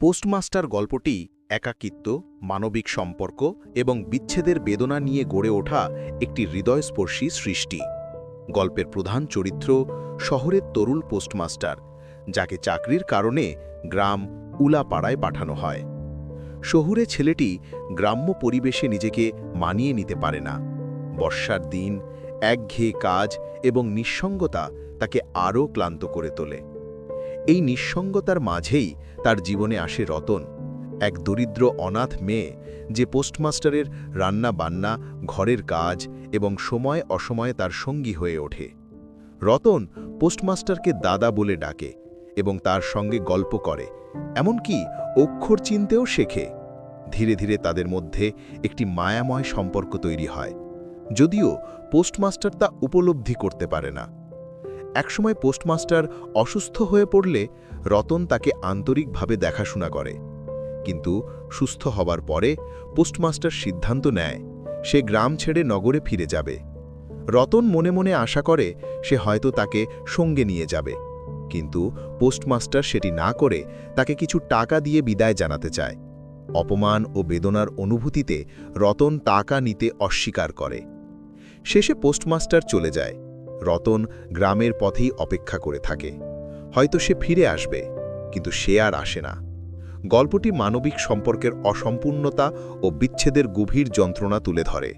Postmaster গল্পটি একাকিত্ব, মানবিক সম্পর্ক এবং বিচ্ছেদের বেদনা নিয়ে গড়ে ওঠা একটি হৃদয়স্পর্শী সৃষ্টি। গল্পের প্রধান চরিত্র শহরের তরুণ পোস্টমাস্টার, যাকে চাকরির কারণে গ্রাম উলাপাড়ায় পাঠানো হয়। শহুরে ছেলেটি গ্রাম্য পরিবেশে নিজেকে মানিয়ে নিতে পারে না। বর্ষার দিন, একঘেয়ে কাজ এবং নিঃসঙ্গতা তাকে আরও ক্লান্ত করে তোলে। এই নিঃসঙ্গতার মাঝেই তার জীবনে আসে রতন, এক দরিদ্র অনাথ মেয়ে যে পোস্টমাস্টারের রান্না বান্না ঘরের কাজ এবং সময় অসময়ে তার সঙ্গী হয়ে ওঠে। রতন পোস্টমাস্টারকে দাদা বলে ডাকে এবং তার সঙ্গে গল্প করে, এমনকি অক্ষর চিনতেও শেখে। ধীরে ধীরে তাদের মধ্যে একটি মায়াময় সম্পর্ক তৈরি হয়, যদিও পোস্টমাস্টার তা উপলব্ধি করতে পারে না। একসময় পোস্টমাস্টার অসুস্থ হয়ে পড়লে রতন তাকে আন্তরিকভাবে দেখাশোনা করে। কিন্তু সুস্থ হবার পরে পোস্টমাস্টার সিদ্ধান্ত নেয়, সে গ্রাম ছেড়ে নগরে ফিরে যাবে। রতন মনে মনে আশা করে সে হয়তো তাকে সঙ্গে নিয়ে যাবে। কিন্তু পোস্টমাস্টার সেটি না করে তাকে কিছু টাকা দিয়ে বিদায় জানাতে চায়। অপমান ও বেদনার অনুভূতিতে রতন টাকা নিতে অস্বীকার করে। শেষে পোস্টমাস্টার চলে যায়। রতন গ্রামের পথেই অপেক্ষা করে থাকে। হয়তো সে ফিরে আসবে, কিন্তু সে আর আসে না। গল্পটি মানবিক সম্পর্কের অসম্পূর্ণতা ও বিচ্ছেদের গভীর যন্ত্রণা তুলে ধরে।